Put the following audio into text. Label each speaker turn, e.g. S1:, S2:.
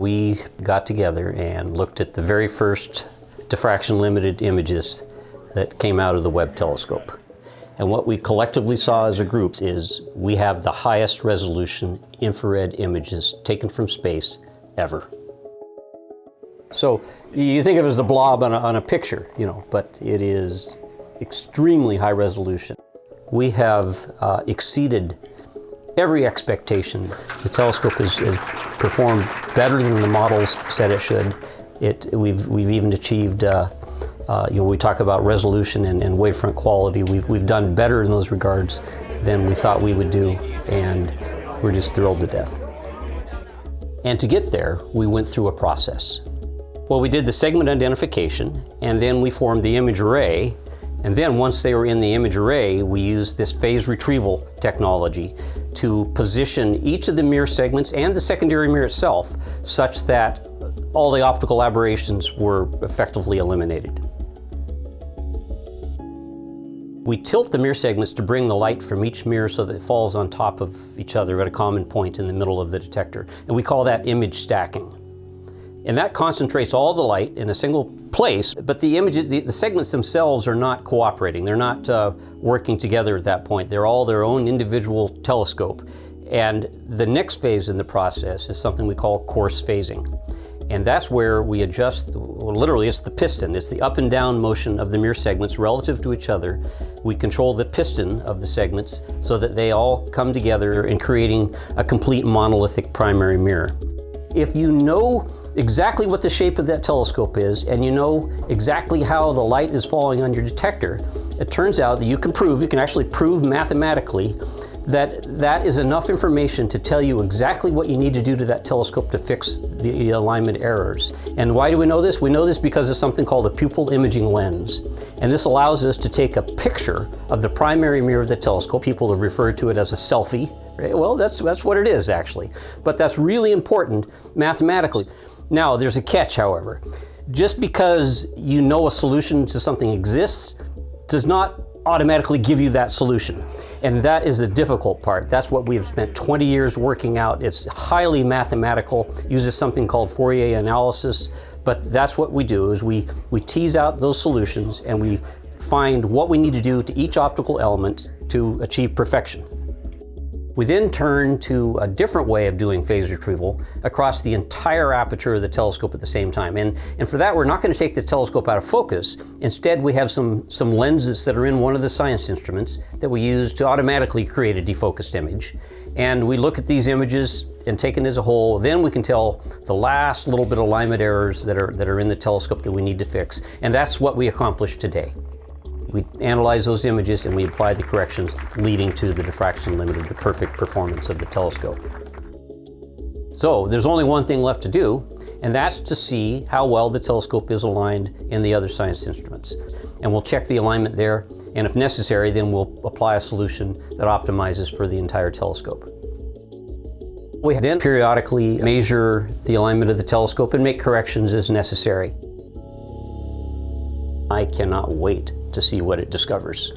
S1: We got together and looked at the very first diffraction limited images that came out of the Webb telescope. And what we collectively saw as a group is we have the highest resolution infrared images taken from space ever. So you think of it as a blob on a, on a picture, you know, but it is extremely high resolution. We have uh, exceeded every expectation. The telescope has, has performed better than the models said it should. It, we've, we've even achieved, uh, uh, you know, we talk about resolution and, and wavefront quality. We've, we've done better in those regards than we thought we would do, and we're just thrilled to death. And to get there, we went through a process. Well, we did the segment identification, and then we formed the image array. And then once they were in the image array, we used this phase retrieval technology to position each of the mirror segments and the secondary mirror itself such that all the optical aberrations were effectively eliminated. We tilt the mirror segments to bring the light from each mirror so that it falls on top of each other at a common point in the middle of the detector. And we call that image stacking. And that concentrates all the light in a single place, but the images, the, the segments themselves are not cooperating. They're not uh, working together at that point. They're all their own individual telescope. And the next phase in the process is something we call coarse phasing. And that's where we adjust, well, literally it's the piston, it's the up and down motion of the mirror segments relative to each other. We control the piston of the segments so that they all come together in creating a complete monolithic primary mirror. If you know exactly what the shape of that telescope is and you know exactly how the light is falling on your detector, it turns out that you can prove, you can actually prove mathematically that that is enough information to tell you exactly what you need to do to that telescope to fix the alignment errors. And why do we know this? We know this because of something called a pupil imaging lens. And this allows us to take a picture of the primary mirror of the telescope. People have referred to it as a selfie. Well, that's, that's what it is actually. But that's really important mathematically. Now, there's a catch, however. Just because you know a solution to something exists does not automatically give you that solution. And that is the difficult part. That's what we've spent 20 years working out. It's highly mathematical, uses something called Fourier analysis, but that's what we do is we, we tease out those solutions and we find what we need to do to each optical element to achieve perfection. We then turn to a different way of doing phase retrieval across the entire aperture of the telescope at the same time. And, and for that, we're not going to take the telescope out of focus. Instead, we have some, some lenses that are in one of the science instruments that we use to automatically create a defocused image. And we look at these images and taken as a whole, then we can tell the last little bit of alignment errors that are, that are in the telescope that we need to fix. And that's what we accomplished today. We analyze those images and we apply the corrections leading to the diffraction limit of the perfect performance of the telescope. So there's only one thing left to do, and that's to see how well the telescope is aligned in the other science instruments. And we'll check the alignment there, and if necessary, then we'll apply a solution that optimizes for the entire telescope. We then periodically measure the alignment of the telescope and make corrections as necessary. I cannot wait to see what it discovers.